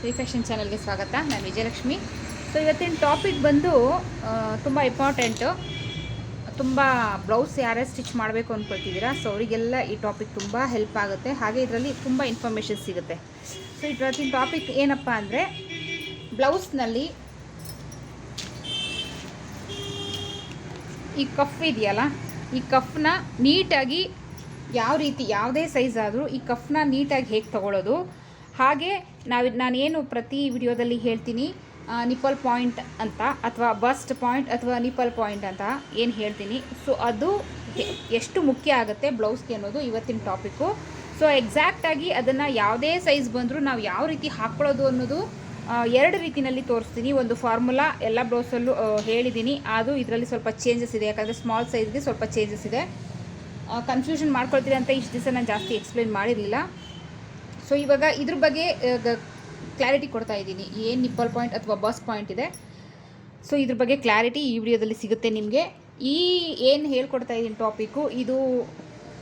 Shri fashion ಚಾನಲ್ಗೆ ಸ್ವಾಗತ. ನಾನು ವಿಜಯಲಕ್ಷ್ಮಿ. ಸೊ ಇವತ್ತಿನ ಟಾಪಿಕ್ ಬಂದು ತುಂಬ ಇಂಪಾರ್ಟೆಂಟು ತುಂಬ ಬ್ಲೌಸ್ ಯಾರೇ ಸ್ಟಿಚ್ ಮಾಡಬೇಕು ಅಂದ್ಕೊಳ್ತಿದ್ದೀರಾ ಸೊ ಅವರಿಗೆಲ್ಲ ಈ ಟಾಪಿಕ್ ತುಂಬ ಹೆಲ್ಪ್ ಆಗುತ್ತೆ. ಹಾಗೆ ಇದರಲ್ಲಿ ತುಂಬ ಇನ್ಫಾರ್ಮೇಷನ್ ಸಿಗುತ್ತೆ. ಸೊ ಇವತ್ತಿನ ಟಾಪಿಕ್ ಏನಪ್ಪ ಅಂದರೆ ಬ್ಲೌಸ್ನಲ್ಲಿ ಈ ಕಫ್ ಇದೆಯಲ್ಲ, ಈ ಕಫ್ನ ನೀಟಾಗಿ ಯಾವ ರೀತಿ, ಯಾವುದೇ ಸೈಜ್ ಆದರೂ ಈ ಕಫ್ನ ನೀಟಾಗಿ ಹೇಗೆ ತಗೊಳ್ಳೋದು ಹಾಗೆ ನಾವು ನಾನೇನು ಪ್ರತಿ ವಿಡಿಯೋದಲ್ಲಿ ಹೇಳ್ತೀನಿ ನಿಪಲ್ ಪಾಯಿಂಟ್ ಅಂತ ಅಥವಾ ಬಸ್ಟ್ ಪಾಯಿಂಟ್ ಅಥವಾ ನಿಪ್ಪಲ್ ಪಾಯಿಂಟ್ ಅಂತ ಏನು ಹೇಳ್ತೀನಿ. ಸೊ ಅದು ಎಷ್ಟು ಮುಖ್ಯ ಆಗುತ್ತೆ ಬ್ಲೌಸ್ಗೆ ಅನ್ನೋದು ಇವತ್ತಿನ ಟಾಪಿಕ್ಕು. ಸೊ ಎಕ್ಸಾಕ್ಟಾಗಿ ಅದನ್ನು ಯಾವುದೇ ಸೈಜ್ ಬಂದರೂ ನಾವು ಯಾವ ರೀತಿ ಹಾಕ್ಕೊಳ್ಳೋದು ಅನ್ನೋದು ಎರಡು ರೀತಿಯಲ್ಲಿ ತೋರಿಸ್ತೀನಿ. ಒಂದು ಫಾರ್ಮುಲಾ ಎಲ್ಲ ಬ್ಲೌಸಲ್ಲೂ ಹೇಳಿದ್ದೀನಿ ಅದು ಇದರಲ್ಲಿ ಸ್ವಲ್ಪ ಚೇಂಜಸ್ ಇದೆ. ಯಾಕಂದರೆ ಸ್ಮಾಲ್ ಸೈಜ್ಗೆ ಸ್ವಲ್ಪ ಚೇಂಜಸ್ ಇದೆ. ಕನ್ಫ್ಯೂಷನ್ ಮಾಡ್ಕೊಳ್ತೀರಿ ಅಂತ ಇಷ್ಟು ದಿವಸ ನಾನು ಜಾಸ್ತಿ ಎಕ್ಸ್ಪ್ಲೇನ್ ಮಾಡಿರಲಿಲ್ಲ. ಸೊ ಇವಾಗ ಇದ್ರ ಬಗ್ಗೆ ಕ್ಲಾರಿಟಿ ಕೊಡ್ತಾ ಇದ್ದೀನಿ. ಏನು ನಿಪ್ಪಲ್ ಪಾಯಿಂಟ್ ಅಥವಾ ಬಸ್ ಪಾಯಿಂಟ್ ಇದೆ? ಸೊ ಇದ್ರ ಬಗ್ಗೆ ಕ್ಲಾರಿಟಿ ಈ ವಿಡಿಯೋದಲ್ಲಿ ಸಿಗುತ್ತೆ ನಿಮಗೆ. ಈ ಏನು ಹೇಳ್ಕೊಡ್ತಾ ಇದ್ದೀನಿ ಟಾಪಿಕ್ಕು ಇದು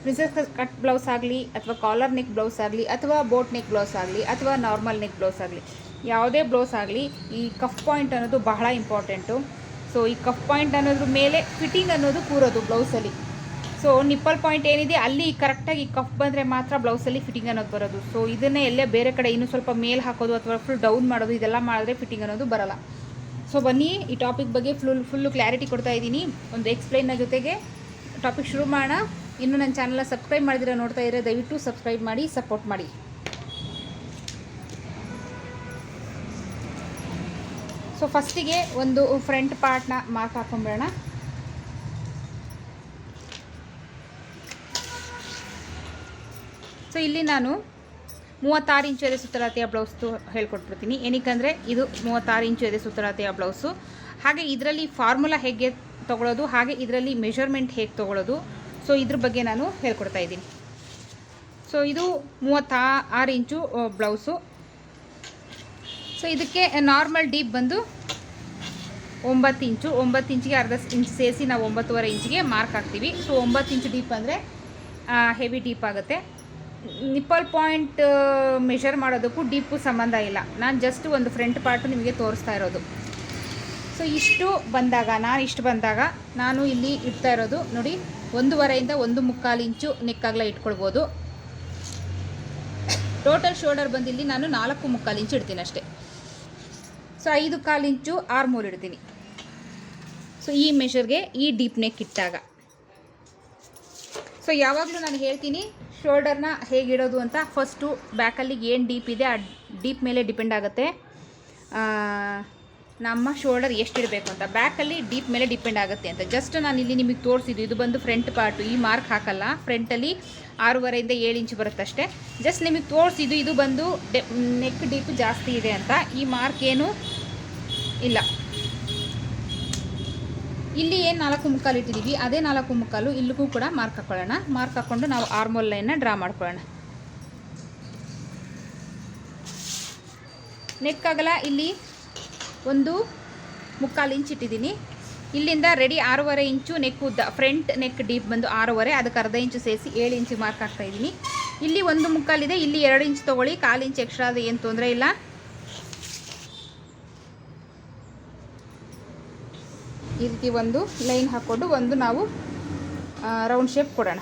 ಪ್ರಿನ್ಸಸ್ ಕಟ್ ಬ್ಲೌಸ್ ಆಗಲಿ, ಅಥವಾ ಕಾಲರ್ ನೆಕ್ ಬ್ಲೌಸ್ ಆಗಲಿ, ಅಥವಾ ಬೋಟ್ ನೆಕ್ ಬ್ಲೌಸ್ ಆಗಲಿ, ಅಥವಾ ನಾರ್ಮಲ್ ನೆಕ್ ಬ್ಲೌಸ್ ಆಗಲಿ. ಯಾವುದೇ ಬ್ಲೌಸ್ ಆಗಲಿ, ಈ ಕಫ್ ಪಾಯಿಂಟ್ ಅನ್ನೋದು ಬಹಳ ಇಂಪಾರ್ಟೆಂಟು ಸೊ ಈ ಕಫ್ ಪಾಯಿಂಟ್ ಅನ್ನೋದ್ರ ಮೇಲೆ ಫಿಟ್ಟಿಂಗ್ ಅನ್ನೋದು ಕೂರೋದು ಬ್ಲೌಸಲ್ಲಿ ಸೊ ನಿಪ್ಪಲ್ ಪಾಯಿಂಟ್ ಏನಿದೆ, ಅಲ್ಲಿ ಕರೆಕ್ಟಾಗಿ ಕಫ್ ಬಂದರೆ ಮಾತ್ರ ಬ್ಲೌಸಲ್ಲಿ ಫಿಟ್ಟಿಂಗ್ ಅನ್ನೋದು ಬರೋದು. ಸೊ ಇದನ್ನೇ ಎಲ್ಲೇ ಬೇರೆ ಕಡೆ ಇನ್ನೂ ಸ್ವಲ್ಪ ಮೇಲ್ ಹಾಕೋದು ಅಥವಾ ಫುಲ್ ಡೌನ್ ಮಾಡೋದು, ಇದೆಲ್ಲ ಮಾಡಿದ್ರೆ ಫಿಟ್ಟಿಂಗ್ ಅನ್ನೋದು ಬರಲ್ಲ. ಸೊ ಬನ್ನಿ, ಈ ಟಾಪಿಕ್ ಬಗ್ಗೆ ಫುಲ್ ಫುಲ್ಲು ಕ್ಲಾರಿಟಿ ಕೊಡ್ತಾ ಇದ್ದೀನಿ. ಒಂದು ಎಕ್ಸ್ಪ್ಲೈನ್ನ ಜೊತೆಗೆ ಟಾಪಿಕ್ ಶುರು ಮಾಡೋಣ. ಇನ್ನು ನನ್ನ ಚಾನಲ್ನ ಸಬ್ಸ್ಕ್ರೈಬ್ ಮಾಡಿದ್ರೆ ನೋಡ್ತಾ ಇದ್ರೆ ದಯವಿಟ್ಟು ಸಬ್ಸ್ಕ್ರೈಬ್ ಮಾಡಿ ಸಪೋರ್ಟ್ ಮಾಡಿ. ಸೊ ಫಸ್ಟಿಗೆ ಒಂದು ಫ್ರಂಟ್ ಪಾರ್ಟ್ನ ಮಾರ್ಕ್ ಹಾಕೊಂಬಿಡೋಣ. ಸೊ ಇಲ್ಲಿ ನಾನು ಮೂವತ್ತಾರು ಇಂಚು ಎದೆ ಸುತ್ತಳತೆಯ ಬ್ಲೌಸ್ದು ಹೇಳ್ಕೊಟ್ಬಿಡ್ತೀನಿ. ಏನಕ್ಕಂದರೆ ಇದು ಮೂವತ್ತಾರು ಇಂಚು ಎದೆ ಸುತ್ತಳತೆಯ ಬ್ಲೌಸು ಹಾಗೆ ಇದರಲ್ಲಿ ಫಾರ್ಮುಲಾ ಹೇಗೆ ತಗೊಳ್ಳೋದು ಹಾಗೆ ಇದರಲ್ಲಿ ಮೆಷರ್ಮೆಂಟ್ ಹೇಗೆ ತೊಗೊಳೋದು ಸೊ ಇದ್ರ ಬಗ್ಗೆ ನಾನು ಹೇಳ್ಕೊಡ್ತಾ ಇದ್ದೀನಿ. ಸೊ ಇದು ಮೂವತ್ತಾ ಆರು ಇಂಚು ಬ್ಲೌಸು ಸೊ ಇದಕ್ಕೆ ನಾರ್ಮಲ್ ಡೀಪ್ ಬಂದು ಒಂಬತ್ತು ಇಂಚು, ಒಂಬತ್ತು ಇಂಚಿಗೆ ಅರ್ಧ ಇಂಚ್ ಸೇರಿಸಿ ನಾವು ಒಂಬತ್ತುವರೆ ಇಂಚಿಗೆ ಮಾರ್ಕ್ ಹಾಕ್ತೀವಿ. ಸೊ ಒಂಬತ್ತು ಇಂಚು ಡೀಪ್ ಅಂದರೆ ಹೆವಿ ಡೀಪ್ ಆಗುತ್ತೆ. ನಿಪ್ಪಲ್ ಪಾಯಿಂಟ್ ಮೆಷರ್ ಮಾಡೋದಕ್ಕೂ ಡೀಪು ಸಂಬಂಧ ಇಲ್ಲ. ನಾನು ಜಸ್ಟ್ ಒಂದು ಫ್ರಂಟ್ ಪಾರ್ಟ್ ನಿಮಗೆ ತೋರಿಸ್ತಾ ಇರೋದು. ಸೊ ಇಷ್ಟು ಬಂದಾಗ, ನಾನು ಇಷ್ಟು ಬಂದಾಗ ನಾನು ಇಲ್ಲಿ ಇಡ್ತಾ ಇರೋದು. ನೋಡಿ, ಒಂದೂವರೆಯಿಂದ ಒಂದು ಮುಕ್ಕಾಲು ಇಂಚು ನೆಕ್ಕಾಗಲ ಇಟ್ಕೊಳ್ಬೋದು. ಟೋಟಲ್ ಶೋಲ್ಡರ್ ಬಂದು ಇಲ್ಲಿ ನಾನು ನಾಲ್ಕು ಮುಕ್ಕಾಲು ಇಂಚು ಇಡ್ತೀನಿ ಅಷ್ಟೇ. ಸೊ ಐದು ಕಾಲು ಇಂಚು ಆರು ಮೂರು ಇಡ್ತೀನಿ. ಸೊ ಈ ಮೆಷರ್ಗೆ ಈ ಡೀಪ್ ನೆಕ್ ಇಟ್ಟಾಗ. ಸೊ ಯಾವಾಗಲೂ ನಾನು ಹೇಳ್ತೀನಿ ಶೋಲ್ಡರ್ನ ಹೇಗಿಡೋದು ಅಂತ ಫಸ್ಟು ಬ್ಯಾಕಲ್ಲಿ ಏನು ಡೀಪ್ ಇದೆ ಆ ಡೀಪ್ ಮೇಲೆ ಡಿಪೆಂಡ್ ಆಗುತ್ತೆ. ನಮ್ಮ ಶೋಲ್ಡರ್ ಎಷ್ಟಿಡಬೇಕು ಅಂತ. ಬ್ಯಾಕಲ್ಲಿ ಡೀಪ್ ಮೇಲೆ ಡಿಪೆಂಡ್ ಆಗುತ್ತೆ ಅಂತ. ಜಸ್ಟ್ ನಾನು ಇಲ್ಲಿ ನಿಮಗೆ ತೋರಿಸಿದ್ದು, ಇದು ಬಂದು ಫ್ರಂಟ್ ಪಾರ್ಟು, ಈ ಮಾರ್ಕ್ ಹಾಕಲ್ಲ. ಫ್ರಂಟಲ್ಲಿ ಆರೂವರೆಯಿಂದ ಏಳು ಇಂಚು ಬರುತ್ತಷ್ಟೇ. ಜಸ್ಟ್ ನಿಮಗೆ ತೋರಿಸಿದ್ದು, ಇದು ಬಂದು ಡೆ, ನೆಕ್ ಡೀಪ್ ಜಾಸ್ತಿ ಇದೆ ಅಂತ. ಈ ಮಾರ್ಕ್ ಏನು ಇಲ್ಲ. ಇಲ್ಲಿ ಏನು ನಾಲ್ಕು ಮುಕ್ಕಾಲು ಇಟ್ಟಿದ್ದೀವಿ ಅದೇ ನಾಲ್ಕು ಮುಕ್ಕಾಲು ಇಲ್ಲಿಗೂ ಕೂಡ ಮಾರ್ಕ್ ಹಾಕೊಳ್ಳೋಣ. ಮಾರ್ಕ್ ಹಾಕ್ಕೊಂಡು ನಾವು ಆರ್ಮೋಲ್ ಲೈನ್ನ ಡ್ರಾ ಮಾಡ್ಕೊಳ್ಳೋಣ. ನೆಕ್ ಅಗಲ ಇಲ್ಲಿ ಒಂದು ಮುಕ್ಕಾಲು ಇಂಚ್ ಇಟ್ಟಿದ್ದೀನಿ. ಇಲ್ಲಿಂದ ರೆಡಿ ಆರೂವರೆ ಇಂಚು ನೆಕ್ ಉದ್ದ ಫ್ರಂಟ್ ನೆಕ್ ಡೀಪ್ ಬಂದು ಆರೂವರೆ, ಅದಕ್ಕೆ ಅರ್ಧ ಇಂಚು ಸೇರಿಸಿ ಏಳು ಇಂಚು ಮಾರ್ಕ್ ಹಾಕ್ತಾ ಇದ್ದೀನಿ. ಇಲ್ಲಿ ಒಂದು ಮುಕ್ಕಾಲಿದೆ, ಇಲ್ಲಿ ಎರಡು ಇಂಚ್ ತೊಗೊಳ್ಳಿ, ಕಾಲು ಇಂಚ್ ಎಕ್ಸ್ಟ್ರಾ ಅದು ಏನು ತೊಂದರೆ ಇಲ್ಲ. ಈ ರೀತಿ ಒಂದು ಲೈನ್ ಹಾಕ್ಕೊಂಡು ಒಂದು ನಾವು ರೌಂಡ್ ಶೇಪ್ ಕೊಡೋಣ.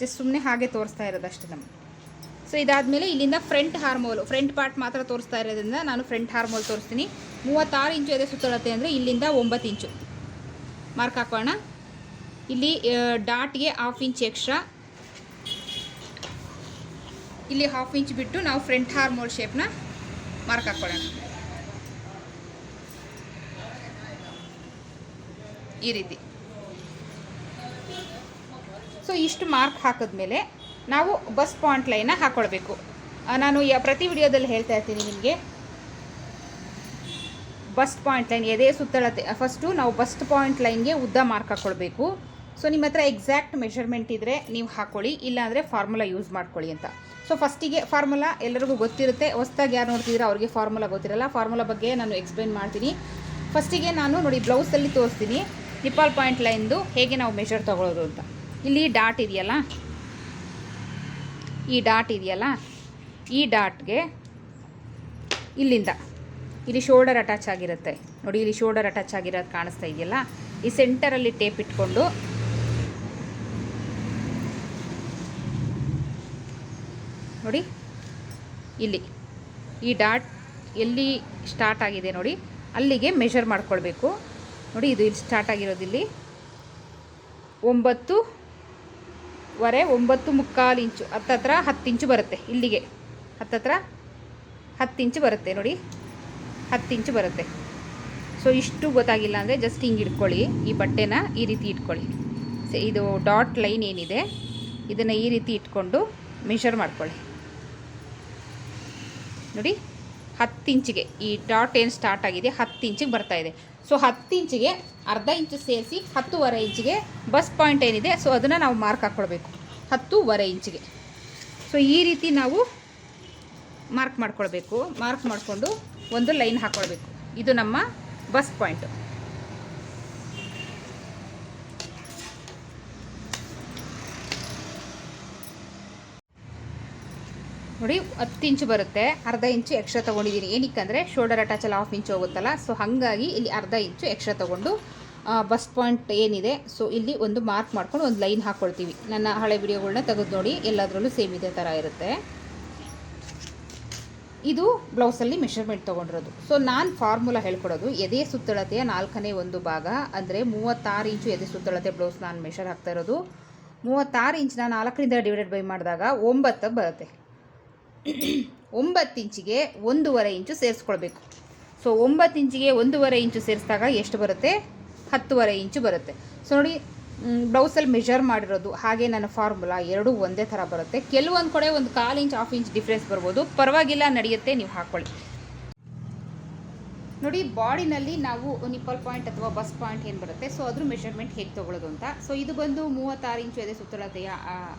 ಜಸ್ಟ್ ಸುಮ್ಮನೆ ಹಾಗೆ ತೋರಿಸ್ತಾ ಇರೋದು ಅಷ್ಟೇ ನಮ್ಮ ಸೊ ಇದಾದಮೇಲೆ ಇಲ್ಲಿಂದ ಫ್ರಂಟ್ ಹಾರ್ಮೋಲ್, ಫ್ರಂಟ್ ಪಾರ್ಟ್ ಮಾತ್ರ ತೋರಿಸ್ತಾ ಇರೋದ್ರಿಂದ ನಾನು ಫ್ರಂಟ್ ಹಾರ್ಮೋಲ್ ತೋರಿಸ್ತೀನಿ. ಮೂವತ್ತಾರು ಇಂಚು ಇದೆ ಸುತ್ತಳತೆ ಅಂದರೆ ಇಲ್ಲಿಂದ ಒಂಬತ್ತು ಇಂಚು. ಮಾರ್ಕ್ ಹಾಕೋಣ. ಇಲ್ಲಿ ಡಾಟ್ಗೆ ಹಾಫ್ ಇಂಚ್ ಎಕ್ಸ್ಟ್ರಾ ಇಲ್ಲಿ ಹಾಫ್ ಇಂಚ್ ಬಿಟ್ಟು ನಾವು ಫ್ರಂಟ್ ಹಾರ್ಮೋಲ್ ಶೇಪ್ನ ಮಾರ್ಕ್ ಹಾಕ್ಕೊಳ್ಳೋಣ ಈ ರೀತಿ. ಸೊ ಇಷ್ಟು ಮಾರ್ಕ್ ಹಾಕಿದ್ಮೇಲೆ ನಾವು ಬಸ್ ಪಾಯಿಂಟ್ ಲೈನ ಹಾಕ್ಕೊಳ್ಬೇಕು ನಾನು ಪ್ರತಿ ವಿಡಿಯೋದಲ್ಲಿ ಹೇಳ್ತಾ ಇರ್ತೀನಿ ನಿಮಗೆ. ಬಸ್ಟ್ ಪಾಯಿಂಟ್ ಲೈನ್ ಎದೆ ಸುತ್ತಳತೆ ಫಸ್ಟು ನಾವು ಬಸ್ಟ್ ಪಾಯಿಂಟ್ ಲೈನ್ಗೆ ಉದ್ದ ಮಾರ್ಕ್ ಹಾಕ್ಕೊಳ್ಬೇಕು ಸೊ ನಿಮ್ಮ ಹತ್ರ ಎಕ್ಸಾಕ್ಟ್ ಮೆಷರ್ಮೆಂಟ್ ಇದ್ದರೆ ನೀವು ಹಾಕ್ಕೊಳ್ಳಿ ಇಲ್ಲಾಂದರೆ ಫಾರ್ಮುಲಾ ಯೂಸ್ ಮಾಡ್ಕೊಳ್ಳಿ ಅಂತ. ಸೊ ಫಸ್ಟಿಗೆ ಫಾರ್ಮುಲಾ ಎಲ್ಲರಿಗೂ ಗೊತ್ತಿರುತ್ತೆ. ಹೊಸ್ದಾಗಿ ಯಾರು ನೋಡ್ತಿದ್ರೆ ಅವ್ರಿಗೆ ಫಾರ್ಮುಲಾ ಗೊತ್ತಿರಲ್ಲ. ಫಾರ್ಮುಲಾ ಬಗ್ಗೆ ನಾನು ಎಕ್ಸ್ಪ್ಲೈನ್ ಮಾಡ್ತೀನಿ. ಫಸ್ಟಿಗೆ ನಾನು ನೋಡಿ ಬ್ಲೌಸಲ್ಲಿ ತೋರಿಸ್ತೀನಿ. ನಿಪಾಲ್ ಪಾಯಿಂಟ್ ಲೈನ್ದು ಹೇಗೆ ನಾವು ಮೆಷರ್ ತೊಗೊಳೋದು ಅಂತ. ಇಲ್ಲಿ ಡಾಟ್ ಇದೆಯಲ್ಲ? ಈ ಡಾಟ್ ಇದೆಯಲ್ಲ? ಈ ಡಾಟ್ಗೆ ಇಲ್ಲಿಂದ. ಇಲ್ಲಿ ಶೋಲ್ಡರ್ ಅಟ್ಯಾಚ್ ಆಗಿರುತ್ತೆ. ನೋಡಿ, ಇಲ್ಲಿ ಶೋಲ್ಡರ್ ಅಟ್ಯಾಚ್ ಆಗಿರೋದು ಕಾಣಿಸ್ತಾ ಇದೆಯಲ್ಲ? ಈ ಸೆಂಟರಲ್ಲಿ ಟೇಪ್ ಇಟ್ಕೊಂಡು ನೋಡಿ, ಇಲ್ಲಿ. ಈ ಡಾಟ್ ಎಲ್ಲಿ ಸ್ಟಾರ್ಟ್ ಆಗಿದೆ ನೋಡಿ, ಅಲ್ಲಿಗೆ ಮೆಷರ್ ಮಾಡ್ಕೊಳ್ಬೇಕು. ನೋಡಿ, ಇದು ಇಲ್ಲಿ ಸ್ಟಾರ್ಟ್ ಆಗಿರೋದು ಇಲ್ಲಿ. ಒಂಬತ್ತು ವರೆ ಒಂಬತ್ತು ಮುಕ್ಕಾಲು ಇಂಚು, ಹತ್ತತ್ರ ಹತ್ತು ಇಂಚು ಬರುತ್ತೆ ಇಲ್ಲಿಗೆ. ಹತ್ತತ್ರ ಹತ್ತು ಇಂಚು ಬರುತ್ತೆ ನೋಡಿ. ಹತ್ತು ಇಂಚು ಬರುತ್ತೆ. ಸೊ ಇಷ್ಟು ಗೊತ್ತಾಗಿಲ್ಲ ಅಂದರೆ ಜಸ್ಟ್ ಹಿಂಗೆ ಇಟ್ಕೊಳ್ಳಿ. ಈ ಬಟ್ಟೆನ ಈ ರೀತಿ ಇಟ್ಕೊಳ್ಳಿ. ಸೊ ಇದು ಡಾಟ್ ಲೈನ್ ಏನಿದೆ, ಇದನ್ನು ಈ ರೀತಿ ಇಟ್ಕೊಂಡು ಮೆಷರ್ ಮಾಡ್ಕೊಳ್ಳಿ. ನೋಡಿ, ಹತ್ತು ಇಂಚಿಗೆ ಈ ಡಾಟ್ ಏನು ಸ್ಟಾರ್ಟ್ ಆಗಿದೆ, ಹತ್ತು ಇಂಚಿಗೆ ಬರ್ತಾ ಇದೆ. ಸೊ ಹತ್ತು ಇಂಚಿಗೆ, ಅರ್ಧ ಇಂಚು ಸೇರಿಸಿ ಹತ್ತೂವರೆ ಇಂಚಿಗೆ ಬಸ್ ಪಾಯಿಂಟ್ ಏನಿದೆ ಸೊ ಅದನ್ನು ನಾವು ಮಾರ್ಕ್ ಹಾಕ್ಕೊಳ್ಬೇಕು ಹತ್ತೂವರೆ ಇಂಚಿಗೆ. ಸೊ ಈ ರೀತಿ ನಾವು ಮಾರ್ಕ್ ಮಾಡ್ಕೊಳ್ಬೇಕು. ಮಾರ್ಕ್ ಮಾಡಿಕೊಂಡು ಒಂದು ಲೈನ್ ಹಾಕ್ಕೊಳ್ಬೇಕು ಇದು ನಮ್ಮ ಬಸ್ ಪಾಯಿಂಟು ನೋಡಿ, ಹತ್ತು ಇಂಚು ಬರುತ್ತೆ. ಅರ್ಧ ಇಂಚು ಎಕ್ಸ್ಟ್ರಾ ತೊಗೊಂಡಿದ್ದೀನಿ ಏನಕ್ಕಂದರೆ ಶೋಲ್ಡರ್ ಅಟ್ಯಾಚಲ್ಲಿ ಹಾಫ್ ಇಂಚು ಹೋಗುತ್ತಲ್ಲ ಸೊ ಹಾಗಾಗಿ ಇಲ್ಲಿ ಅರ್ಧ ಇಂಚು ಎಕ್ಸ್ಟ್ರಾ ತೊಗೊಂಡು ಬಸ್ ಪಾಯಿಂಟ್ ಏನಿದೆ ಸೊ ಇಲ್ಲಿ ಒಂದು ಮಾರ್ಕ್ ಮಾಡ್ಕೊಂಡು ಒಂದು ಲೈನ್ ಹಾಕ್ಕೊಳ್ತೀವಿ ನನ್ನ ಹಳೆ ವಿಡಿಯೋಗಳನ್ನ ತೆಗೆದು ನೋಡಿ, ಎಲ್ಲದರಲ್ಲೂ ಸೇಮ್ ಇದೇ ಥರ ಇರುತ್ತೆ. ಇದು ಬ್ಲೌಸಲ್ಲಿ ಮೆಷರ್ಮೆಂಟ್ ತೊಗೊಂಡಿರೋದು. ಸೊ ನಾನು ಫಾರ್ಮುಲಾ ಹೇಳ್ಕೊಡೋದು, ಎದೆ ಸುತ್ತಳತೆಯ ನಾಲ್ಕನೇ ಒಂದು ಭಾಗ, ಅಂದರೆ ಮೂವತ್ತಾರು ಇಂಚು ಎದೆ ಸುತ್ತಳತೆ ಬ್ಲೌಸ್ ನಾನು ಮೆಷರ್ ಹಾಕ್ತಾ ಇರೋದು. ಮೂವತ್ತಾರು ಇಂಚಿನ ನಾಲ್ಕರಿಂದ ಡಿವೈಡೆಡ್ ಬೈ ಮಾಡಿದಾಗ ಒಂಬತ್ತಕ್ಕೆ ಬರುತ್ತೆ. ಒಂಬತ್ತು ಇಂಚಿಗೆ ಒಂದೂವರೆ ಇಂಚು ಸೇರಿಸ್ಕೊಳ್ಬೇಕು. ಸೊ ಒಂಬತ್ತು ಇಂಚಿಗೆ ಒಂದೂವರೆ ಇಂಚು ಸೇರಿಸಿದಾಗ ಎಷ್ಟು ಬರುತ್ತೆ? ಹತ್ತುವರೆ ಇಂಚು ಬರುತ್ತೆ. ಸೊ ನೋಡಿ ಬ್ಲೌಸಲ್ಲಿ ಮೆಷರ್ ಮಾಡಿರೋದು, ಹಾಗೆ ನನ್ನ ಫಾರ್ಮುಲಾ ಎರಡೂ ಒಂದೇ ಥರ ಬರುತ್ತೆ. ಕೆಲವೊಂದು ಕಡೆ ಒಂದು ಕಾಲು ಇಂಚ್ ಹಾಫ್ ಇಂಚ್ ಡಿಫ್ರೆನ್ಸ್ ಬರ್ಬೋದು. ಪರವಾಗಿಲ್ಲ, ನಡೆಯುತ್ತೆ, ನೀವು ಹಾಕ್ಕೊಳ್ಳಿ. ನೋಡಿ, ಬಾಡಿನಲ್ಲಿ ನಾವು ನಿಪ್ಪಲ್ ಪಾಯಿಂಟ್ ಅಥವಾ ಬಸ್ ಪಾಯಿಂಟ್ ಏನು ಬರುತ್ತೆ? ಸೊ ಅದ್ರ ಮೆಷರ್ಮೆಂಟ್ ಹೇಗೆ ತೊಗೊಳ್ಳೋದು ಅಂತ. ಸೊ ಇದು ಬಂದು ಮೂವತ್ತಾರು ಇಂಚು ಎದೆ ಸುತ್ತಳತೆಯ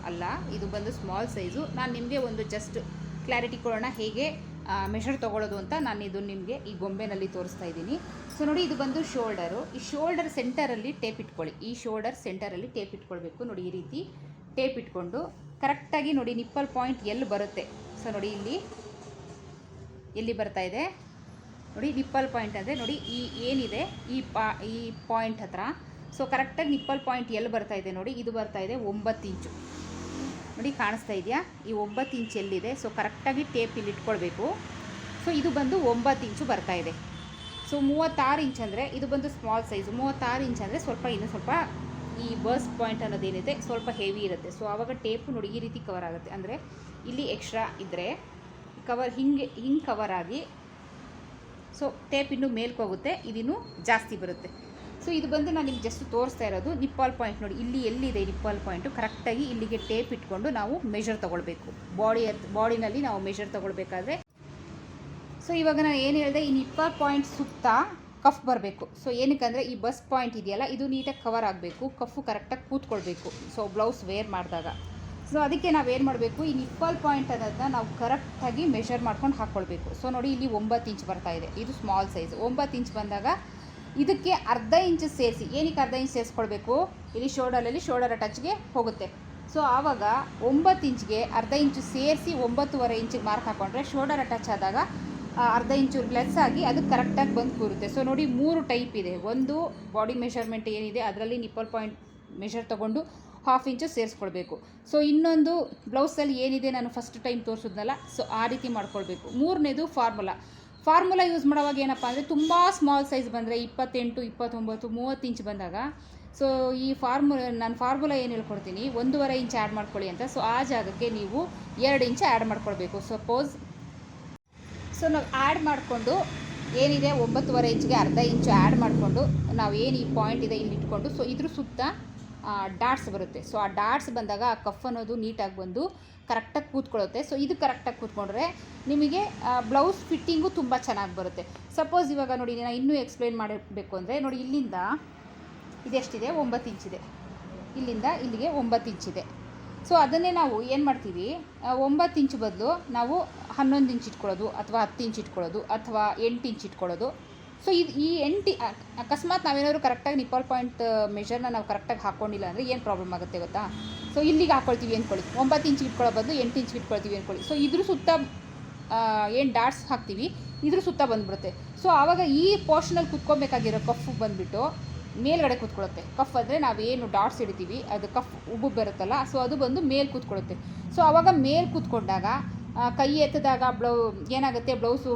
ಅಲ್ಲ. ಇದು ಬಂದು ಸ್ಮಾಲ್ ಸೈಜು ನಾನು ನಿಮಗೆ ಒಂದು ಜಸ್ಟ್ ಕ್ಲಾರಿಟಿ ಕೊಡೋಣ, ಹೇಗೆ ಮೆಷರ್ ತೊಗೊಳ್ಳೋದು ಅಂತ ನಾನು ಇದು ನಿಮಗೆ ಈ ಗೊಂಬೆನಲ್ಲಿ ತೋರಿಸ್ತಾ ಇದ್ದೀನಿ. ಸೊ ನೋಡಿ, ಇದು ಬಂದು ಶೋಲ್ಡರು ಈ ಶೋಲ್ಡರ್ ಸೆಂಟರಲ್ಲಿ ಟೇಪ್ ಇಟ್ಕೊಳ್ಳಿ. ಈ ಶೋಲ್ಡರ್ ಸೆಂಟರಲ್ಲಿ ಟೇಪ್ ಇಟ್ಕೊಳ್ಬೇಕು. ನೋಡಿ, ಈ ರೀತಿ ಟೇಪ್ ಇಟ್ಕೊಂಡು ಕರೆಕ್ಟಾಗಿ ನೋಡಿ ನಿಪ್ಪಲ್ ಪಾಯಿಂಟ್ ಎಲ್ಲಿ ಬರುತ್ತೆ. ಸೊ ನೋಡಿ, ಇಲ್ಲಿ, ಎಲ್ಲಿ ಬರ್ತಾ ಇದೆ? ನೋಡಿ ನಿಪ್ಪಲ್ ಪಾಯಿಂಟ್ ಅಂದರೆ ನೋಡಿ, ಈ ಏನಿದೆ, ಈ ಈ ಪಾಯಿಂಟ್ ಹತ್ರ. ಸೊ ಕರೆಕ್ಟಾಗಿ ನಿಪ್ಪಲ್ ಪಾಯಿಂಟ್ ಎಲ್ಲಿ ಬರ್ತಾ ಇದೆ ನೋಡಿ, ಇದು ಬರ್ತಾ ಇದೆ ಒಂಬತ್ತು ಇಂಚು. ನೋಡಿ ಕಾಣಿಸ್ತಾ ಇದೆಯಾ? ಈ ಒಂಬತ್ತು ಇಂಚ್ ಎಲ್ಲಿದೆ? ಸೊ ಕರೆಕ್ಟಾಗಿ ಟೇಪ್ ಇಲ್ಲಿ ಇಟ್ಕೊಳ್ಬೇಕು. ಸೊ ಇದು ಬಂದು ಒಂಬತ್ತು ಇಂಚು ಬರ್ತಾ ಇದೆ. ಸೊ ಮೂವತ್ತಾರು ಇಂಚ್ ಅಂದರೆ ಇದು ಬಂದು ಸ್ಮಾಲ್ ಸೈಜು ಮೂವತ್ತಾರು ಇಂಚ್ ಅಂದರೆ ಸ್ವಲ್ಪ ಇನ್ನೂ ಸ್ವಲ್ಪ ಈ ಬರ್ಸ್ ಪಾಯಿಂಟ್ ಅನ್ನೋದೇನಿದೆ ಸ್ವಲ್ಪ ಹೆವಿ ಇರುತ್ತೆ. ಸೊ ಆವಾಗ ಟೇಪು ನೋಡಿ ಈ ರೀತಿ ಕವರ್ ಆಗುತ್ತೆ. ಅಂದರೆ ಇಲ್ಲಿ ಎಕ್ಸ್ಟ್ರಾ ಇದ್ದರೆ ಕವರ್ ಹಿಂಗೆ ಹಿಂಗೆ ಕವರ್ ಆಗಿ ಸೊ ಟೇಪ್ ಇನ್ನೂ ಮೇಲ್ಕೋಗುತ್ತೆ ಇದಿನ್ನೂ ಜಾಸ್ತಿ ಬರುತ್ತೆ. ಸೊ ಇದು ಬಂದು ನಾನು ನಿಮ್ಗೆ ಜಸ್ಟ್ ತೋರಿಸ್ತಾ ಇರೋದು. ನಿಪ್ಪಾಲ್ ಪಾಯಿಂಟ್ ನೋಡಿ, ಇಲ್ಲಿ ಎಲ್ಲಿದೆ ನಿಪ್ಪಾಲ್ ಪಾಯಿಂಟು ಕರೆಕ್ಟಾಗಿ ಇಲ್ಲಿಗೆ ಟೇಪ್ ಇಟ್ಕೊಂಡು ನಾವು ಮೆಷರ್ ತೊಗೊಳ್ಬೇಕು. ಬಾಡಿ ಬಾಡಿನಲ್ಲಿ ನಾವು ಮೆಷರ್ ತೊಗೊಳ್ಬೇಕಾದ್ರೆ. ಸೊ ಇವಾಗ ನಾನು ಏನು ಹೇಳಿದೆ, ಈ ನಿಪ್ಪಾಲ್ ಪಾಯಿಂಟ್ ಸುತ್ತ ಕಫ್ ಬರಬೇಕು. ಸೊ ಏನಕ್ಕಂದರೆ ಈ ಬಸ್ ಪಾಯಿಂಟ್ ಇದೆಯಲ್ಲ, ಇದು ನೀಟಾಗಿ ಕವರ್ ಆಗಬೇಕು. ಕಫು ಕರೆಕ್ಟಾಗಿ ಕೂತ್ಕೊಳ್ಬೇಕು. ಸೊ ಬ್ಲೌಸ್ ವೇರ್ ಮಾಡಿದಾಗ. ಸೊ ಅದಕ್ಕೆ ನಾವೇನು ಮಾಡಬೇಕು, ಈ ನಿಪ್ಪಾಲ್ ಪಾಯಿಂಟ್ ಅನ್ನೋದನ್ನ ನಾವು ಕರೆಕ್ಟಾಗಿ ಮೆಷರ್ ಮಾಡ್ಕೊಂಡು ಹಾಕ್ಕೊಳ್ಬೇಕು ಸೊ ನೋಡಿ, ಇಲ್ಲಿ ಒಂಬತ್ತು ಇಂಚ್ ಬರ್ತಾ ಇದೆ. ಇದು ಸ್ಮಾಲ್ ಸೈಜ್ ಒಂಬತ್ತು ಇಂಚ್ ಬಂದಾಗ ಇದಕ್ಕೆ ಅರ್ಧ ಇಂಚು ಸೇರಿಸಿ. ಏನಕ್ಕೆ ಅರ್ಧ ಇಂಚ್ ಸೇರಿಸ್ಕೊಳ್ಬೇಕು? ಇಲ್ಲಿ ಶೋಲ್ಡರಲ್ಲಿ ಶೋಲ್ಡರ್ ಅಟ್ಯಾಚ್ಗೆ ಹೋಗುತ್ತೆ. ಸೊ ಆವಾಗ ಒಂಬತ್ತು ಇಂಚ್ಗೆ ಅರ್ಧ ಇಂಚು ಸೇರಿಸಿ ಒಂಬತ್ತುವರೆ ಇಂಚಿಗೆ ಮಾರ್ಕ್ ಹಾಕ್ಕೊಂಡ್ರೆ ಶೋಲ್ಡರ್ ಟಚ್ ಆದಾಗ ಅರ್ಧ ಇಂಚು ಲೆಸ್ ಆಗಿ ಅದು ಕರೆಕ್ಟಾಗಿ ಬಂದು ಕೂರುತ್ತೆ. ಸೊ ನೋಡಿ ಮೂರು ಟೈಪ್ ಇದೆ. ಒಂದು ಬಾಡಿ ಮೆಷರ್ಮೆಂಟ್ ಏನಿದೆ, ಅದರಲ್ಲಿ ನಿಪ್ಪಲ್ ಪಾಯಿಂಟ್ ಮೆಷರ್ ತೊಗೊಂಡು ಹಾಫ್ ಇಂಚು ಸೇರಿಸ್ಕೊಳ್ಬೇಕು. ಸೊ ಇನ್ನೊಂದು ಬ್ಲೌಸಲ್ಲಿ ಏನಿದೆ, ನಾನು ಫಸ್ಟ್ ಟೈಮ್ ತೋರಿಸಿದ್ನಲ್ಲ ಸೊ ಆ ರೀತಿ ಮಾಡ್ಕೊಳ್ಬೇಕು. ಮೂರನೇದು ಫಾರ್ಮುಲಾ ಫಾರ್ಮುಲಾ ಯೂಸ್ ಮಾಡೋವಾಗ ಏನಪ್ಪ ಅಂದರೆ ತುಂಬ ಸ್ಮಾಲ್ ಸೈಜ್ ಬಂದರೆ ಇಪ್ಪತ್ತೆಂಟು, ಇಪ್ಪತ್ತೊಂಬತ್ತು, ಮೂವತ್ತು ಇಂಚ್ ಬಂದಾಗ ಸೊ ಈ ಫಾರ್ಮುಲಾ ನಾನು ಫಾರ್ಮುಲಾ ಏನು ಹೇಳ್ಕೊಡ್ತೀನಿ? ಒಂದೂವರೆ ಇಂಚ್ ಆ್ಯಡ್ ಮಾಡ್ಕೊಳ್ಳಿ ಅಂತ. ಸೊ ಆ ಜಾಗಕ್ಕೆ ನೀವು ಎರಡು ಇಂಚ್ ಆ್ಯಡ್ ಮಾಡ್ಕೊಳ್ಬೇಕು. ಸಪೋಸ್ ಸೊ ನಾವು ಆ್ಯಡ್ ಮಾಡಿಕೊಂಡು ಏನಿದೆ? ಒಂಬತ್ತುವರೆ ಇಂಚ್ಗೆ ಅರ್ಧ ಇಂಚು ಆ್ಯಡ್ ಮಾಡಿಕೊಂಡು, ನಾವು ಏನು ಈ ಪಾಯಿಂಟ್ ಇದೆ ಇಲ್ಲಿ ಇಟ್ಕೊಂಡು ಸೊ ಇದ್ರ ಸುತ್ತ ಡಾಟ್ಸ್ ಬರುತ್ತೆ. ಸೊ ಆ ಡಾಟ್ಸ್ ಬಂದಾಗ ಆ ಕಫ್ ಅನ್ನೋದು ನೀಟಾಗಿ ಬಂದು ಕರೆಕ್ಟಾಗಿ ಕೂತ್ಕೊಳ್ಳುತ್ತೆ. ಸೊ ಇದು ಕರೆಕ್ಟಾಗಿ ಕೂತ್ಕೊಂಡ್ರೆ ನಿಮಗೆ ಬ್ಲೌಸ್ ಫಿಟ್ಟಿಂಗು ತುಂಬ ಚೆನ್ನಾಗಿ ಬರುತ್ತೆ. ಸಪೋಸ್ ಇವಾಗ ನೋಡಿ ನಾನು ಇನ್ನೂ ಎಕ್ಸ್ಪ್ಲೈನ್ ಮಾಡಬೇಕು ಅಂದರೆ ನೋಡಿ, ಇಲ್ಲಿಂದ ಇದೆಷ್ಟಿದೆ? ಒಂಬತ್ತು ಇಂಚಿದೆ ಇಲ್ಲಿಂದ ಇಲ್ಲಿಗೆ ಒಂಬತ್ತು ಇಂಚಿದೆ ಸೊ ಅದನ್ನೇ ನಾವು ಏನು ಮಾಡ್ತೀವಿ? ಒಂಬತ್ತು ಇಂಚ್ ಬದಲು ನಾವು ಹನ್ನೊಂದು ಇಂಚ್ ಇಟ್ಕೊಳ್ಳೋದು ಅಥವಾ ಹತ್ತು ಇಂಚ್ ಇಟ್ಕೊಳ್ಳೋದು ಅಥವಾ ಎಂಟು ಇಂಚ್ ಇಟ್ಕೊಳ್ಳೋದು. ಸೊ ಇದು ಈ ಎಂಟಿ ಅಕಸ್ಮಾತ್ ನಾವೇನಾದ್ರು ಕರೆಕ್ಟಾಗಿ ನಿಪ್ಪಲ್ ಪಾಯಿಂಟ್ ಮೆಷರ್ನ ನಾವು ಕರೆಕ್ಟಾಗಿ ಹಾಕ್ಕೊಂಡಿಲ್ಲ ಅಂದರೆ ಏನು ಪ್ರಾಬ್ಲಮ್ ಆಗುತ್ತೆ ಗೊತ್ತಾ? ಸೊ ಇಲ್ಲಿಗೆ ಹಾಕ್ಕೊಳ್ತೀವಿ ಅಂದ್ಕೊಳ್ಳಿ ಒಂಬತ್ತು ಇಂಚ್ ಇಟ್ಕೊಳ್ಳೋ ಬದಲು ಎಂಟು ಇಂಚ್ ಇಟ್ಕೊಳ್ತೀವಿ ಅಂದ್ಕೊಳ್ಳಿ ಸೊ ಇದ್ರ ಸುತ್ತ ಏನು ಡಾಟ್ಸ್ ಹಾಕ್ತೀವಿ, ಇದ್ರ ಸುತ್ತ ಬಂದುಬಿಡುತ್ತೆ. ಸೊ ಆವಾಗ ಈ ಪೋರ್ಷನಲ್ಲಿ ಕುತ್ಕೊಬೇಕಾಗಿರೋ ಕಫ್ ಬಂದುಬಿಟ್ಟು ಮೇಲ್ಗಡೆ ಕೂತ್ಕೊಳ್ಳುತ್ತೆ. ಕಫ್ ಅಂದರೆ ನಾವೇನು ಡಾಟ್ಸ್ ಹಿಡಿತೀವಿ, ಅದು ಕಫ್ ಉಬ್ಬು ಬರುತ್ತಲ್ಲ ಸೊ ಅದು ಬಂದು ಮೇಲೆ ಕೂತ್ಕೊಳ್ಳುತ್ತೆ. ಸೊ ಆವಾಗ ಮೇಲೆ ಕೂತ್ಕೊಂಡಾಗ ಕೈ ಎತ್ತಿದಾಗ ಬ್ಲೌ, ಏನಾಗುತ್ತೆ ಬ್ಲೌಸು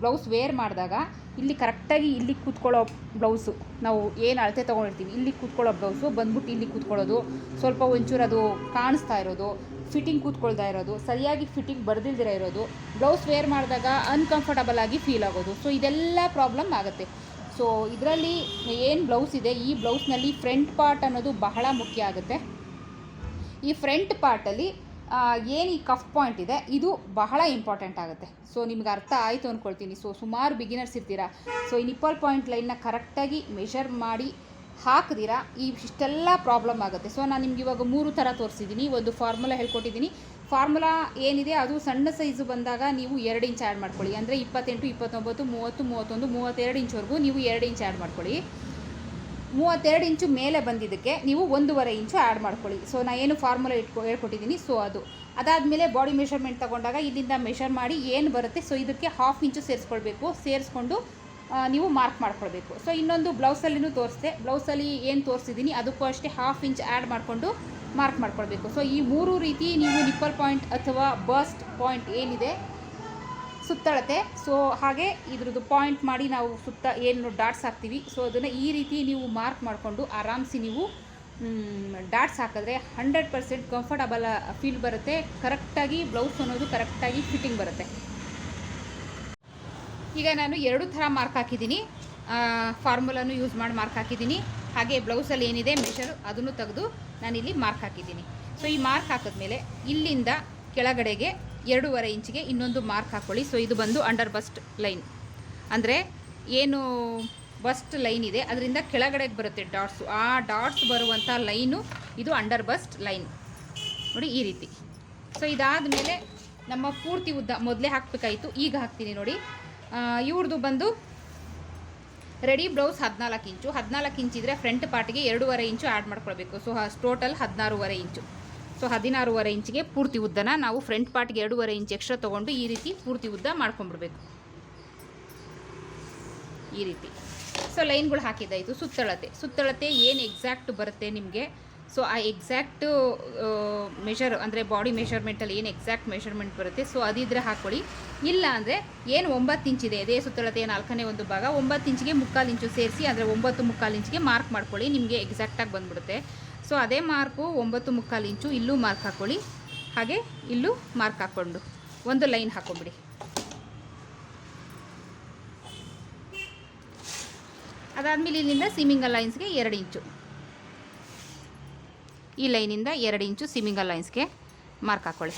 ಬ್ಲೌಸ್ ವೇರ್ ಮಾಡಿದಾಗ ಇಲ್ಲಿ ಕರೆಕ್ಟಾಗಿ ಇಲ್ಲಿ ಕೂತ್ಕೊಳ್ಳೋ ಬ್ಲೌಸು, ನಾವು ಏನು ಅಳತೆ ತೊಗೊಂಡಿರ್ತೀವಿ, ಇಲ್ಲಿ ಕೂತ್ಕೊಳ್ಳೋ ಬ್ಲೌಸು, ಬಂದ್ಬಿಟ್ಟು ಇಲ್ಲಿ ಕೂತ್ಕೊಳ್ಳೋದು, ಸ್ವಲ್ಪ ಒಂಚೂರು ಅದು ಕಾಣಿಸ್ತಾ ಇರೋದು ಫಿಟ್ಟಿಂಗ್ ಕೂತ್ಕೊಳ್ತಾ ಇರೋದು, ಸರಿಯಾಗಿ ಫಿಟ್ಟಿಂಗ್ ಬರ್ದಿಲ್ದಿರ ಇರೋದು, ಬ್ಲೌಸ್ ವೇರ್ ಮಾಡಿದಾಗ ಅನ್ಕಂಫರ್ಟಬಲ್ ಆಗಿ ಫೀಲ್ ಆಗೋದು ಸೊ ಇದೆಲ್ಲ ಪ್ರಾಬ್ಲಮ್ ಆಗುತ್ತೆ. ಸೊ ಇದರಲ್ಲಿ ಏನು ಬ್ಲೌಸ್ ಇದೆ, ಈ ಬ್ಲೌಸ್ನಲ್ಲಿ ಫ್ರಂಟ್ ಪಾರ್ಟ್ ಅನ್ನೋದು ಬಹಳ ಮುಖ್ಯ ಆಗುತ್ತೆ. ಈ ಫ್ರಂಟ್ ಪಾರ್ಟಲ್ಲಿ ಏನು ಈ ಕಫ್ ಪಾಯಿಂಟ್ ಇದೆ, ಇದು ಬಹಳ ಇಂಪಾರ್ಟೆಂಟ್ ಆಗುತ್ತೆ. ಸೊ ನಿಮ್ಗೆ ಅರ್ಥ ಆಯಿತು ಅಂದ್ಕೊಳ್ತೀನಿ ಸೊ ಸುಮಾರು ಬಿಗಿನರ್ಸ್ ಇರ್ತೀರಾ. ಸೊ ಈ ನಿಪ್ಪಲ್ ಪಾಯಿಂಟ್ ಲೈನ್ನ ಕರೆಕ್ಟಾಗಿ ಮೆಷರ್ ಮಾಡಿ ಹಾಕಿದಿರಾ, ಈ ಇಷ್ಟೆಲ್ಲ ಪ್ರಾಬ್ಲಮ್ ಆಗುತ್ತೆ. ಸೊ ನಾನು ನಿಮ್ಗೆ ಇವಾಗ ಮೂರು ಥರ ತೋರಿಸಿದ್ದೀನಿ ಒಂದು ಫಾರ್ಮುಲಾ ಹೇಳ್ಕೊಟ್ಟಿದ್ದೀನಿ ಫಾರ್ಮುಲಾ ಏನಿದೆ, ಅದು ಸಣ್ಣ ಸೈಜು ಬಂದಾಗ ನೀವು ಎರಡು ಇಂಚ್ ಆ್ಯಡ್ ಮಾಡ್ಕೊಳ್ಳಿ. ಅಂದರೆ ಇಪ್ಪತ್ತೆಂಟು, ಇಪ್ಪತ್ತೊಂಬತ್ತು, ಮೂವತ್ತು, ಮೂವತ್ತೊಂದು, ಮೂವತ್ತೆರಡು ಇಂಚ್ವರೆಗೂ ನೀವು ಎರಡು ಇಂಚ್ ಆ್ಯಡ್ ಮಾಡ್ಕೊಳ್ಳಿ. ಮೂವತ್ತೆರಡು ಇಂಚು ಮೇಲೆ ಬಂದಿದ್ದಕ್ಕೆ ನೀವು ಒಂದೂವರೆ ಇಂಚು ಆ್ಯಡ್ ಮಾಡ್ಕೊಳ್ಳಿ. ಸೊ ನಾನು ಏನು ಫಾರ್ಮುಲಾ ಇಟ್ಕೊ, ಹೇಳ್ಕೊಟ್ಟಿದ್ದೀನಿ. ಸೊ ಅದು. ಅದಾದಮೇಲೆ ಬಾಡಿ ಮೆಷರ್ಮೆಂಟ್ ತಗೊಂಡಾಗ ಇಲ್ಲಿಂದ ಮೆಷರ್ ಮಾಡಿ ಏನು ಬರುತ್ತೆ. ಸೊ ಇದಕ್ಕೆ ಹಾಫ್ ಇಂಚು ಸೇರಿಸ್ಕೊಳ್ಬೇಕು. ಸೇರಿಸ್ಕೊಂಡು ನೀವು ಮಾರ್ಕ್ ಮಾಡ್ಕೊಳ್ಬೇಕು. ಸೊ ಇನ್ನೊಂದು ಬ್ಲೌಸಲ್ಲಿನೂ ತೋರಿಸ್ದೆ. ಬ್ಲೌಸಲ್ಲಿ ಏನು ತೋರಿಸಿದ್ದೀನಿ, ಅದಕ್ಕೂ ಅಷ್ಟೇ ಹಾಫ್ ಇಂಚ್ ಆ್ಯಡ್ ಮಾಡಿಕೊಂಡು ಮಾರ್ಕ್ ಮಾಡ್ಕೊಳ್ಬೇಕು. ಸೊ ಈ ಮೂರು ರೀತಿ ನೀವು ನಿಪ್ಪಲ್ ಪಾಯಿಂಟ್ ಅಥವಾ ಬಸ್ಟ್ ಪಾಯಿಂಟ್ ಏನಿದೆ ಸುತ್ತಳತೆ. ಸೊ ಹಾಗೆ ಇದ್ರದ್ದು ಪಾಯಿಂಟ್ ಮಾಡಿ ನಾವು ಸುತ್ತ ಏನು ಡಾಟ್ಸ್ ಹಾಕ್ತೀವಿ. ಸೊ ಅದನ್ನು ಈ ರೀತಿ ನೀವು ಮಾರ್ಕ್ ಮಾಡಿಕೊಂಡು ಆರಾಮ್ಸಿ ನೀವು ಡಾಟ್ಸ್ ಹಾಕಿದ್ರೆ ಹಂಡ್ರೆಡ್ ಪರ್ಸೆಂಟ್ ಕಂಫರ್ಟಬಲ್ ಫೀಲ್ ಬರುತ್ತೆ. ಕರೆಕ್ಟಾಗಿ ಬ್ಲೌಸ್ ಅನ್ನೋದು ಕರೆಕ್ಟಾಗಿ ಫಿಟ್ಟಿಂಗ್ ಬರುತ್ತೆ. ಈಗ ನಾನು ಎರಡು ಥರ ಮಾರ್ಕ್ ಹಾಕಿದ್ದೀನಿ. ಫಾರ್ಮುಲಾನು ಯೂಸ್ ಮಾಡಿ ಮಾರ್ಕ್ ಹಾಕಿದ್ದೀನಿ. ಹಾಗೆ ಬ್ಲೌಸಲ್ಲಿ ಏನಿದೆ ಮೆಷರ್ ಅದನ್ನು ತೆಗೆದು ನಾನಿಲ್ಲಿ ಮಾರ್ಕ್ ಹಾಕಿದ್ದೀನಿ. ಸೊ ಈ ಮಾರ್ಕ್ ಹಾಕಿದ್ಮೇಲೆ ಇಲ್ಲಿಂದ ಕೆಳಗಡೆಗೆ ಎರಡೂವರೆ ಇಂಚಿಗೆ ಇನ್ನೊಂದು ಮಾರ್ಕ್ ಹಾಕ್ಕೊಳ್ಳಿ ಸೊ ಇದು ಬಂದು ಅಂಡರ್ ಬಸ್ಟ್ ಲೈನ್ ಅಂದರೆ ಏನು ಬಸ್ಟ್ ಲೈನ್ ಇದೆ, ಅದರಿಂದ ಕೆಳಗಡೆಗೆ ಬರುತ್ತೆ ಡಾಟ್ಸು ಆ ಡಾಟ್ಸ್ ಬರುವಂಥ ಲೈನು ಇದು ಅಂಡರ್ ಬಸ್ಟ್ ಲೈನ್ ನೋಡಿ, ಈ ರೀತಿ. ಸೊ ಇದಾದ ಮೇಲೆ ನಮ್ಮ ಪೂರ್ತಿ ಉದ್ದ ಮೊದಲೇ ಹಾಕಬೇಕಾಯಿತು, ಈಗ ಹಾಕ್ತೀನಿ ನೋಡಿ. ಇವ್ರದ್ದು ಬಂದು ರೆಡಿ ಬ್ಲೌಸ್ ಹದಿನಾಲ್ಕು ಇಂಚು. ಹದಿನಾಲ್ಕು ಇಂಚಿದ್ರೆ ಫ್ರಂಟ್ ಪಾರ್ಟಿಗೆ ಎರಡೂವರೆ ಇಂಚು ಆ್ಯಡ್ ಮಾಡ್ಕೊಳ್ಬೇಕು. ಸೊ ಟೋಟಲ್ ಹದಿನಾರೂವರೆ ಇಂಚು. ಸೊ ಹದಿನಾರೂವರೆ ಇಂಚಿಗೆ ಪೂರ್ತಿ ಉದ್ದನ ನಾವು ಫ್ರಂಟ್ ಪಾರ್ಟ್ಗೆ ಎರಡೂವರೆ ಇಂಚ್ ಎಕ್ಸ್ಟ್ರಾ ತೊಗೊಂಡು ಈ ರೀತಿ ಪೂರ್ತಿ ಉದ್ದ ಮಾಡ್ಕೊಂಡ್ಬಿಡ್ಬೇಕು. ಈ ರೀತಿ. ಸೊ ಲೈನ್ಗಳು ಹಾಕಿದ್ದಾಯಿತು ಸುತ್ತಳತೆ. ಸುತ್ತಳತೆ ಏನು ಎಕ್ಸಾಕ್ಟ್ ಬರುತ್ತೆ ನಿಮಗೆ? ಸೊ ಆ ಎಕ್ಸಾಕ್ಟು ಮೆಷರ್ ಅಂದರೆ ಬಾಡಿ ಮೆಷರ್ಮೆಂಟಲ್ಲಿ ಏನು ಎಕ್ಸಾಕ್ಟ್ ಮೆಷರ್ಮೆಂಟ್ ಬರುತ್ತೆ, ಸೊ ಅದಿದ್ರೆ ಹಾಕ್ಕೊಳ್ಳಿ ಇಲ್ಲ ಅಂದರೆ ಏನು ಒಂಬತ್ತು ಇಂಚಿದೆ ಅದೇ ಸುತ್ತಳತೆ ನಾಲ್ಕನೇ ಒಂದು ಭಾಗ, ಒಂಬತ್ತು ಇಂಚಿಗೆ ಮುಕ್ಕಾಲು ಇಂಚು ಸೇರಿಸಿ, ಅಂದರೆ ಒಂಬತ್ತು ಮುಕ್ಕಾಲು ಇಂಚಿಗೆ ಮಾರ್ಕ್ ಮಾಡ್ಕೊಳ್ಳಿ, ನಿಮಗೆ ಎಕ್ಸಾಕ್ಟಾಗಿ ಬಂದ್ಬಿಡುತ್ತೆ. ಸೊ ಅದೇ ಮಾರ್ಕು ಒಂಬತ್ತು ಮುಕ್ಕಾಲು ಇಂಚು ಇಲ್ಲೂ ಮಾರ್ಕ್ ಹಾಕ್ಕೊಳ್ಳಿ ಹಾಗೆ ಇಲ್ಲೂ ಮಾರ್ಕ್ ಹಾಕ್ಕೊಂಡು. ಒಂದು ಲೈನ್ ಹಾಕ್ಕೊಂಬಿಡಿ ಅದಾದಮೇಲೆ ಇಲ್ಲಿಂದ ಸಿಮಿಂಗಲ್ ಲೈನ್ಸ್ಗೆ ಎರಡು ಇಂಚು. ಈ ಲೈನಿಂದ ಎರಡು ಇಂಚು ಸಿಮಿಂಗಲ್ ಲೈನ್ಸ್ಗೆ ಮಾರ್ಕ್ ಹಾಕ್ಕೊಳ್ಳಿ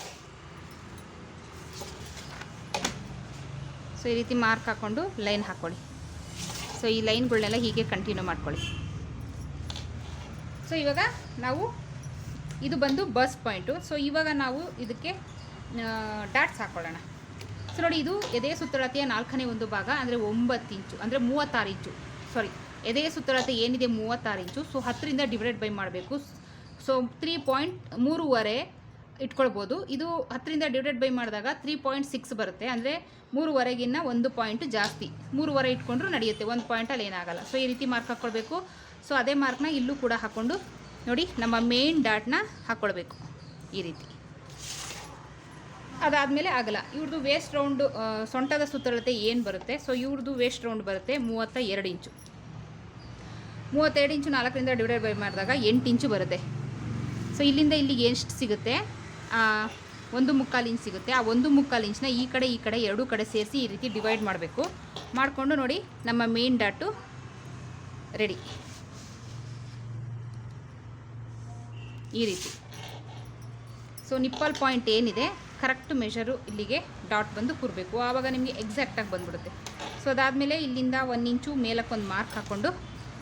ಸೊ ಈ ರೀತಿ ಮಾರ್ಕ್ ಹಾಕ್ಕೊಂಡು ಲೈನ್ ಹಾಕ್ಕೊಳ್ಳಿ ಸೊ ಈ ಲೈನ್ಗಳನ್ನೆಲ್ಲ ಹೀಗೆ ಕಂಟಿನ್ಯೂ ಮಾಡ್ಕೊಳ್ಳಿ. ಸೊ ಇವಾಗ ನಾವು ಇದು ಬಂದು ಬಸ್ ಪಾಯಿಂಟು ಸೊ ಇವಾಗ ನಾವು ಇದಕ್ಕೆ ಡಾಟ್ಸ್ ಹಾಕ್ಕೊಳ್ಳೋಣ ಸೊ ನೋಡಿ ಇದು ಎದೆ ಸುತ್ತಳತೆಯ ನಾಲ್ಕನೇ ಒಂದು ಭಾಗ, ಅಂದರೆ ಒಂಬತ್ತು ಇಂಚು ಅಂದರೆ ಮೂವತ್ತಾರು ಇಂಚು ಸಾರಿ ಎದೆ ಸುತ್ತಳತೆ ಏನಿದೆ ಮೂವತ್ತಾರು ಇಂಚು ಸೊ ಹತ್ತರಿಂದ ಡಿವೈಡ್ ಬೈ ಮಾಡಬೇಕು. ಸೊ ತ್ರೀ ಪಾಯಿಂಟ್ ಮೂರುವರೆ ಇಟ್ಕೊಳ್ಬೋದು. ಇದು ಹತ್ತರಿಂದ ಡಿವೈಡ್ ಬೈ ಮಾಡಿದಾಗ ತ್ರೀ ಪಾಯಿಂಟ್ ಸಿಕ್ಸ್ ಬರುತ್ತೆ. ಅಂದರೆ ಮೂರುವರೆಗಿನ್ನ ಒಂದು ಪಾಯಿಂಟ್ ಜಾಸ್ತಿ. ಮೂರುವರೆ ಇಟ್ಕೊಂಡ್ರೂ ನಡೆಯುತ್ತೆ. ಒಂದು ಪಾಯಿಂಟಲ್ಲಿ ಏನಾಗಲ್ಲ. ಸೊ ಈ ರೀತಿ ಮಾರ್ಕ್ ಹಾಕ್ಕೊಳ್ಬೇಕು ಸೊ ಅದೇ ಮಾರ್ಕ್ನ ಇಲ್ಲೂ ಕೂಡ ಹಾಕ್ಕೊಂಡು ನೋಡಿ ನಮ್ಮ ಮೇನ್ ಡಾಟ್ನ ಹಾಕ್ಕೊಳ್ಬೇಕು ಈ ರೀತಿ. ಅದಾದಮೇಲೆ ಆಗಲ್ಲ. ಇವ್ರದ್ದು ವೇಸ್ಟ್ ರೌಂಡು ಸೊಂಟದ ಸುತ್ತಳತೆ ಏನು ಬರುತ್ತೆ? ಸೊ ಇವ್ರದ್ದು ವೇಸ್ಟ್ ರೌಂಡ್ ಬರುತ್ತೆ ಮೂವತ್ತ ಎರಡು ಇಂಚು. ಮೂವತ್ತೆರಡು ಇಂಚು ನಾಲ್ಕರಿಂದ ಡಿವೈಡ್ ಬೈ ಮಾಡಿದಾಗ ಎಂಟು ಇಂಚು ಬರುತ್ತೆ. ಸೊ ಇಲ್ಲಿಂದ ಇಲ್ಲಿಗೆ ಎಷ್ಟು ಸಿಗುತ್ತೆ? ಒಂದು ಮುಕ್ಕಾಲು ಇಂಚ್ ಸಿಗುತ್ತೆ. ಆ ಒಂದು ಮುಕ್ಕಾಲು ಇಂಚನ್ನ ಈ ಕಡೆ ಈ ಕಡೆ ಎರಡೂ ಕಡೆ ಸೇರಿಸಿ ಈ ರೀತಿ ಡಿವೈಡ್ ಮಾಡಬೇಕು. ಮಾಡಿಕೊಂಡು ನೋಡಿ ನಮ್ಮ ಮೇನ್ ಡಾಟು ರೆಡಿ ಈ ರೀತಿ. ಸೊ ನಿಪ್ಪಲ್ ಪಾಯಿಂಟ್ ಏನಿದೆ ಕರೆಕ್ಟ್ ಮೆಷರು ಇಲ್ಲಿಗೆ ಡಾಟ್ ಬಂದು ಕೂರಬೇಕು. ಆವಾಗ ನಿಮಗೆ ಎಕ್ಸಾಕ್ಟಾಗಿ ಬಂದ್ಬಿಡುತ್ತೆ. ಸೊ ಅದಾದಮೇಲೆ ಇಲ್ಲಿಂದ ಒಂದು ಇಂಚು ಮೇಲಕ್ಕೊಂದು ಮಾರ್ಕ್ ಹಾಕ್ಕೊಂಡು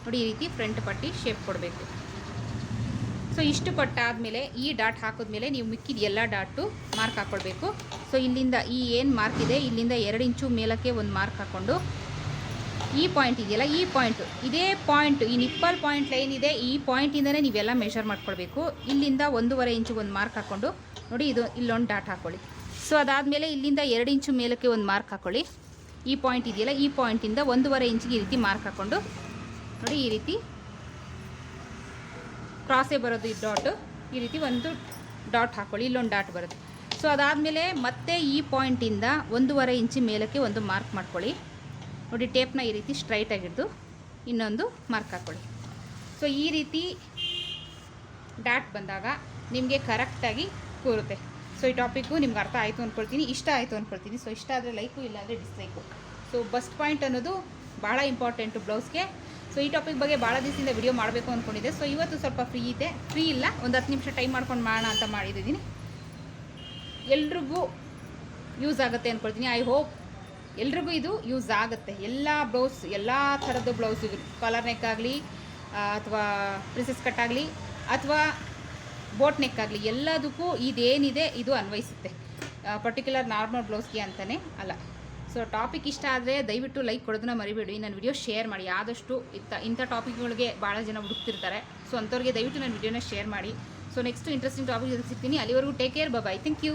ನೋಡಿ ಈ ರೀತಿ ಫ್ರಂಟ್ ಪಟ್ಟಿ ಶೇಪ್ ಕೊಡಬೇಕು. ಸೊ ಇಷ್ಟು ಪಟ್ಟಾದಮೇಲೆ ಈ ಡಾಟ್ ಹಾಕಿದ್ಮೇಲೆ ನೀವು ಮಿಕ್ಕಿದ ಎಲ್ಲ ಡಾಟು ಮಾರ್ಕ್ ಹಾಕ್ಕೊಳ್ಬೇಕು ಸೊ ಇಲ್ಲಿಂದ ಈ ಏನು ಮಾರ್ಕ್ ಇದೆ, ಇಲ್ಲಿಂದ ಎರಡು ಇಂಚು ಮೇಲಕ್ಕೆ ಒಂದು ಮಾರ್ಕ್ ಹಾಕ್ಕೊಂಡು ಈ ಪಾಯಿಂಟ್ ಇದೆಯಲ್ಲ, ಈ ಪಾಯಿಂಟು ಇದೇ ಪಾಯಿಂಟ್ ಈ ನಿಪ್ಪಲ್ ಪಾಯಿಂಟ್ ಲೈನ್ ಇದೆ. ಈ ಪಾಯಿಂಟಿಂದನೇ ನೀವೆಲ್ಲ ಮೆಷರ್ ಮಾಡ್ಕೊಳ್ಬೇಕು. ಇಲ್ಲಿಂದ ಒಂದೂವರೆ ಇಂಚು ಒಂದು ಮಾರ್ಕ್ ಹಾಕ್ಕೊಂಡು ನೋಡಿ ಇದು ಇಲ್ಲೊಂದು ಡಾಟ್ ಹಾಕ್ಕೊಳ್ಳಿ ಸೊ ಅದಾದಮೇಲೆ ಇಲ್ಲಿಂದ ಎರಡು ಇಂಚು ಮೇಲಕ್ಕೆ ಒಂದು ಮಾರ್ಕ್ ಹಾಕ್ಕೊಳ್ಳಿ ಈ ಪಾಯಿಂಟ್ ಇದೆಯಲ್ಲ, ಈ ಪಾಯಿಂಟಿಂದ ಒಂದೂವರೆ ಇಂಚಿಗೆ ಈ ರೀತಿ ಮಾರ್ಕ್ ಹಾಕ್ಕೊಂಡು ನೋಡಿ ಈ ರೀತಿ ಕ್ರಾಸೇ ಬರೋದು ಈ ಡಾಟು ಈ ರೀತಿ ಒಂದು ಡಾಟ್ ಹಾಕ್ಕೊಳ್ಳಿ ಇಲ್ಲೊಂದು ಡಾಟ್ ಬರುತ್ತೆ ಸೊ ಅದಾದಮೇಲೆ ಮತ್ತೆ ಈ ಪಾಯಿಂಟಿಂದ ಒಂದೂವರೆ ಇಂಚು ಮೇಲಕ್ಕೆ ಒಂದು ಮಾರ್ಕ್ ಮಾಡ್ಕೊಳ್ಳಿ. ನೋಡಿ ಟೇಪ್ನ ಈ ರೀತಿ ಸ್ಟ್ರೈಟಾಗಿ ಹಿಡಿದು ಇನ್ನೊಂದು ಮಾರ್ಕ್ ಹಾಕ್ಕೊಳ್ಳಿ ಸೊ ಈ ರೀತಿ ಡಾಟ್ ಬಂದಾಗ ನಿಮಗೆ ಕರೆಕ್ಟಾಗಿ ಕೂರುತ್ತೆ. ಸೊ ಈ ಟಾಪಿಕ್ಕು ನಿಮ್ಗೆ ಅರ್ಥ ಆಯಿತು ಅಂದ್ಕೊಳ್ತೀನಿ ಇಷ್ಟ ಆಯಿತು ಅಂದ್ಕೊಳ್ತೀನಿ ಸೊ ಇಷ್ಟ ಆದರೆ ಲೈಕು ಇಲ್ಲಾಂದರೆ ಡಿಸ್ಲೈಕು ಸೊ ಬಸ್ಟ್ ಪಾಯಿಂಟ್ ಅನ್ನೋದು ಭಾಳ ಇಂಪಾರ್ಟೆಂಟು ಬ್ಲೌಸ್ಗೆ ಸೊ ಈ ಟಾಪಿಕ್ ಬಗ್ಗೆ ಭಾಳ ದಿವಸದಿಂದ ವಿಡಿಯೋ ಮಾಡಬೇಕು ಅಂದ್ಕೊಂಡಿದ್ದೆ ಸೊ ಇವತ್ತು ಸ್ವಲ್ಪ ಫ್ರೀ ಇದೆ. ಫ್ರೀ ಇಲ್ಲ, ಒಂದು ಹತ್ತು ನಿಮಿಷ ಟೈಮ್ ಮಾಡ್ಕೊಂಡು ಮಾಡೋಣ ಅಂತ ಮಾಡಿದ್ದೀನಿ ಎಲ್ರಿಗೂ ಯೂಸ್ ಆಗುತ್ತೆ ಅಂದ್ಕೊಳ್ತೀನಿ ಐ ಹೋಪ್ ಎಲ್ರಿಗೂ ಇದು ಯೂಸ್ ಆಗುತ್ತೆ. ಎಲ್ಲ ಬ್ಲೌಸ್, ಎಲ್ಲ ಥರದ್ದು ಬ್ಲೌಸ್ ಕಾಲರ್ ನೆಕ್ ಆಗಲಿ ಅಥವಾ ಪ್ರಿಸಸ್ ಕಟ್ ಆಗಲಿ, ಅಥವಾ ಬೋಟ್ ನೆಕ್ ಆಗಲಿ, ಎಲ್ಲದಕ್ಕೂ ಇದೇನಿದೆ, ಇದು ಅನ್ವಯಿಸುತ್ತೆ. ಪರ್ಟಿಕ್ಯುಲರ್ ನಾರ್ಮಲ್ ಬ್ಲೌಸ್ಗೆ ಅಂತಲೇ ಅಲ್ಲ. ಸೊ ಟಾಪಿಕ್ ಇಷ್ಟ ಆದರೆ ದಯವಿಟ್ಟು ಲೈಕ್ ಕೊಡೋದನ್ನ ಮರಿಬೇಡಿ. ನನ್ನ ವಿಡಿಯೋ ಶೇರ್ ಮಾಡಿ. ಆದಷ್ಟು ಇತ್ತ, ಇಂಥ ಟಾಪಿಕ್ಗಳಿಗೆ ಭಾಳ ಜನ ಹುಡುಕ್ತಿರ್ತಾರೆ. ಸೊ ಅಂಥವ್ರಿಗೆ ದಯವಿಟ್ಟು ನನ್ನ ವಿಡಿಯೋನ ಶೇರ್ ಮಾಡಿ. ಸೊ ನೆಕ್ಸ್ಟ್ ಇಂಟ್ರೆಸ್ಟಿಂಗ್ ಟಾಪಿಕ್ ಸಿಗ್ತೀನಿ. ಅಲ್ಲಿವರೆಗೂ take care bye thank you